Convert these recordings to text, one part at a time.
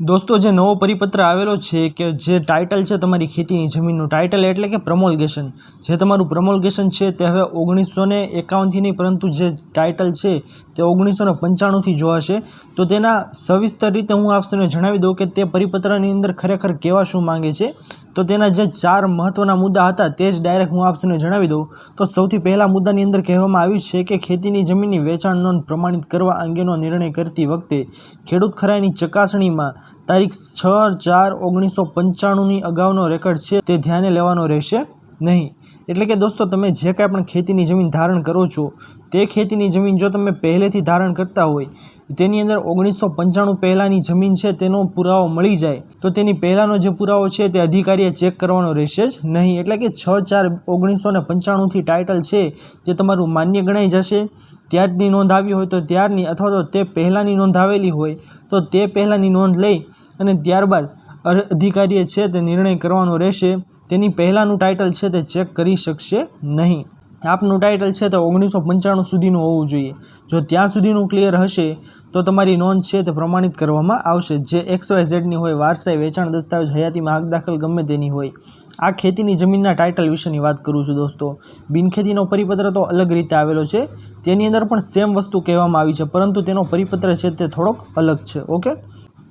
દોસ્તો, જે નવો પરિપત્ર આવેલો છે કે જે ટાઇટલ છે તમારી ખેતીની જમીનનું ટાઇટલ એટલે કે પ્રમોલગેશન જે તમારું પ્રમોલગેશન છે તે હવે ઓગણીસો ને એકાવનથી નહીં, પરંતુ જે ટાઇટલ છે તે ઓગણીસો ને પંચાણુંથી જોવાશે. તો તેના સવિસ્તર રીતે હું આપને જણાવી દઉં કે તે પરિપત્રની અંદર ખરેખર કહેવા શું માંગે છે. તો તેના જે ચાર મહત્ત્વના મુદ્દા હતા તે જ ડાયરેક્ટ હું આપસને જણાવી દઉં. તો સૌથી પહેલા મુદ્દાની અંદર કહેવામાં આવ્યું છે કે ખેતીની જમીનની વેચાણ નોંધ પ્રમાણિત કરવા અંગેનો નિર્ણય કરતી વખતે ખેડૂત ખરાઈની ચકાસણીમાં તારીખ છ ચાર ઓગણીસો પંચાણુંની અગાઉનો રેકર્ડ છે તે ધ્યાને લેવાનો રહેશે. નહીં. એટલે કે દોસ્તો, તમે જે કાંઈ પણ ખેતીની જમીન ધારણ કરો છો, તે ખેતીની જમીન જો તમે પહેલેથી ધારણ કરતા હોય, તેની અંદર ઓગણીસો પંચાણું પહેલાંની જમીન છે, તેનો પુરાવો મળી જાય. તો તેની પહેલાંનો જે પુરાવો છે, તે અધિકારીએ ચેક કરવાનો રહેશે જ નહીં. એટલે કે છ ચાર ઓગણીસો ને પંચાણુંથી ટાઇટલ છે, તે તમારું માન્ય ગણાઈ જશે. ત્યારની નોંધ આવી હોય તો ત્યારની, અથવા તો તે પહેલાંની નોંધ આવેલી હોય, તો તે પહેલાંની નોંધ લઈ અને ત્યારબાદ અધિકારીએ છે તે નિર્ણય કરવાનો રહેશે. તેની પહેલાંનું ટાઇટલ છે તે ચેક કરી શકશે નહીં. આપનું ટાઇટલ છે તે ઓગણીસો પંચાણું સુધીનું હોવું જોઈએ. જો ત્યાં સુધીનું ક્લિયર હશે, તો તમારી નોંધ છે તે પ્રમાણિત કરવામાં આવશે. જે એક્સ ઝેડની હોય, વારસાઈ વેચાણ દસ્તાવેજ હયાતીમાં આગ દાખલ ગમે તેની હોય. આ ખેતીની જમીનના ટાઇટલ વિશેની વાત કરું છું દોસ્તો. બિનખેતીનો પરિપત્ર તો અલગ રીતે આવેલો છે. તેની અંદર પણ સેમ વસ્તુ કહેવામાં આવી છે, પરંતુ તેનો પરિપત્ર છે તે થોડોક અલગ છે ઓકે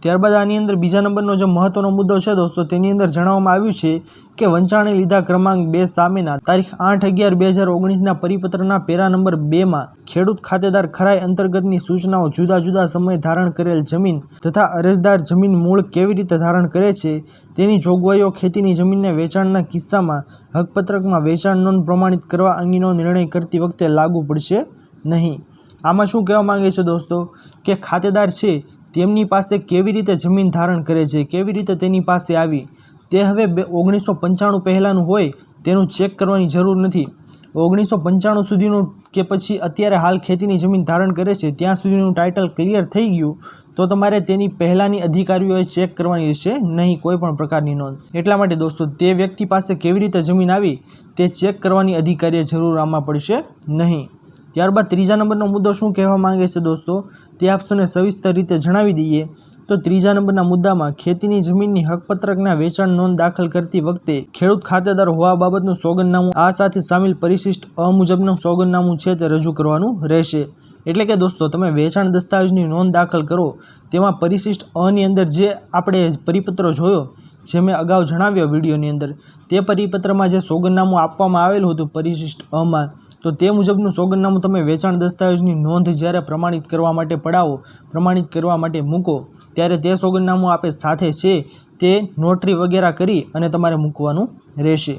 ત્યારબાદ આની અંદર બીજા નંબરનો જે મહત્વનો મુદ્દો છે દોસ્તો, તેની અંદર જણાવવામાં આવ્યું છે કે વંચાણે લીધા ક્રમાંક બે સામેના તારીખ આઠ અગિયાર બે હજાર ઓગણીસના પરિપત્રના પેરા નંબર બેમાં ખેડૂત ખાતેદાર ખરાઈ અંતર્ગતની સૂચનાઓ જુદા જુદા સમયે ધારણ કરેલ જમીન તથા અરજદાર જમીન મૂળ કેવી રીતે ધારણ કરે છે, તેની જોગવાઈઓ ખેતીની જમીનને વેચાણના કિસ્સામાં હકપત્રકમાં વેચાણ નોંધ પ્રમાણિત કરવા અંગેનો નિર્ણય કરતી વખતે લાગુ પડશે નહીં. આમાં શું કહેવા માંગે છે દોસ્તો? કે ખાતેદાર છે તેમની પાસે કેવી રીતે જમીન ધારણ કરે છે, કેવી રીતે તેની પાસે આવી, તે હવે બે, ઓગણીસો પંચાણું પહેલાંનું હોય તેનું ચેક કરવાની જરૂર નથી. ઓગણીસો પંચાણું સુધીનું કે પછી અત્યારે હાલ ખેતીની જમીન ધારણ કરે છે, ત્યાં સુધીનું ટાઇટલ ક્લિયર થઈ ગયું, તો તમારે તેની પહેલાંની અધિકારીઓએ ચેક કરવાની રહેશે, નહીં કોઈ પણ પ્રકારની નોંધ. એટલા માટે દોસ્તો, તે વ્યક્તિ પાસે કેવી રીતે જમીન આવી, તે ચેક કરવાની અધિકારીએ જરૂર આમાં પડશે નહીં. ત્યારબાદ ત્રીજા નંબરનો મુદ્દો શું કહેવા માંગે છે દોસ્તો? તે આપશોને સવિસ્તર રીતે જણાવી દઈએ. તો ત્રીજા નંબરના મુદ્દામાં ખેતીની જમીનની હકપત્રકના વેચાણ નોંધ દાખલ કરતી વખતે ખેડૂત ખાતેદાર હોવા બાબતનું સોગંદનામું આ સાથે સામેલ પરિશિષ્ટ અ મુજબનું સોગંદનામું છે તે રજૂ કરવાનું રહેશે. એટલે કે દોસ્તો, તમે વેચાણ દસ્તાવેજની નોંધ દાખલ કરો. તેમાં પરિશિષ્ટ અની અંદર જે આપણે પરિપત્ર જોયો, જે મેં અગાઉ જણાવ્યો વિડીયોની અંદર, તે પરિપત્રમાં જે સોગંદનામું આપવામાં આવેલું હતું પરિશિષ્ટ અમાં તો તે મુજબનું સોગંદનામું તમે વેચાણ દસ્તાવેજની નોંધ જ્યારે પ્રમાણિત કરવા માટે પડાવો, પ્રમાણિત કરવા માટે મૂકો, ત્યારે તે સોગંદનામું આપે સાથે છે તે નોટરી વગેરે કરી અને તમારે મૂકવાનું રહેશે.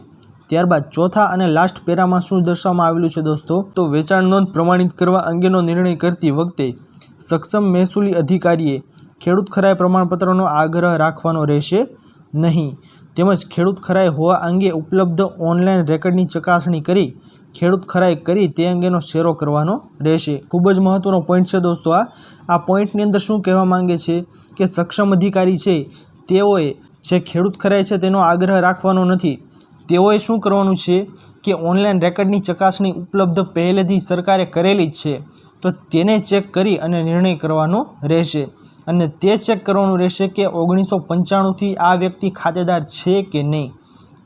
ત્યારબાદ ચોથા અને લાસ્ટ પેરામાં શું દર્શાવવામાં આવેલું છે દોસ્તો? તો વેચાણ નોંધ પ્રમાણિત કરવા અંગેનો નિર્ણય કરતી વખતે સક્ષમ મહેસૂલી અધિકારીએ ખેડૂત ખરાઈ પ્રમાણપત્રનો આગ્રહ રાખવાનો રહેશે નહીં. તેમજ ખેડૂત ખરાઈ હોવા અંગે ઉપલબ્ધ ઓનલાઈન રેકર્ડની ચકાસણી કરી ખેડૂત ખરાઈ કરી તે અંગેનો શેરો કરવાનો રહેશે. ખૂબ જ મહત્ત્વનો પોઈન્ટ છે દોસ્તો આ. આ પોઈન્ટની અંદર શું કહેવા માંગે છે કે સક્ષમ અધિકારી છે તેઓએ જે ખેડૂત ખરાઈ છે તેનો આગ્રહ રાખવાનો નથી. તેઓએ શું કરવાનું છે કે ઓનલાઈન રેકર્ડની ચકાસણી ઉપલબ્ધ પહેલેથી સરકારે કરેલી જ છે. તો તેને ચેક કરી અને નિર્ણય કરવાનો રહેશે. અને તે ચેક કરવાનું રહેશે કે ઓગણીસો પંચાણુંથી આ વ્યક્તિ ખાતેદાર છે કે નહીં.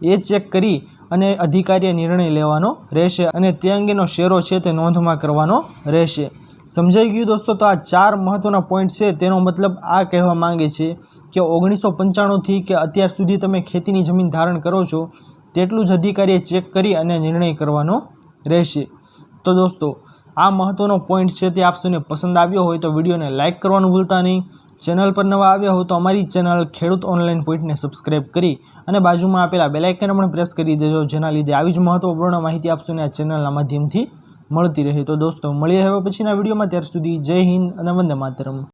એ ચેક કરી અને અધિકારીએ નિર્ણય લેવાનો રહેશે અને તે અંગેનો શેરો છે તે નોંધમાં કરવાનો રહેશે. સમજાઈ ગયું દોસ્તો? તો આ ચાર મહત્ત્વના પોઈન્ટ છે. તેનો મતલબ આ કહેવા માંગે છે કે ઓગણીસો પંચાણુંથી કે અત્યાર સુધી તમે ખેતીની જમીન ધારણ કરો છો તેટલું જ અધિકારીએ ચેક કરી અને નિર્ણય કરવાનો રહેશે. તો દોસ્તો, આ મહત્ત્વનો પોઈન્ટ છે તે આપશોને પસંદ આવ્યો હોય તો વિડીયોને લાઇક કરવાનું ભૂલતા નહીં. ચેનલ પર નવા આવ્યા હોય તો અમારી ચેનલ ખેડૂત ઓનલાઈન પોઈન્ટને સબસ્ક્રાઇબ કરી અને બાજુમાં આપેલા બેલાઇકન પણ પ્રેસ કરી દેજો, જેના લીધે આવી જ મહત્ત્વપૂર્ણ માહિતી આપશોને આ ચેનલના માધ્યમથી મળતી રહે. તો દોસ્તો, મળીએ હવે પછીના વિડીયોમાં. ત્યાર સુધી જય હિન્દ અને વંદે માતરમ.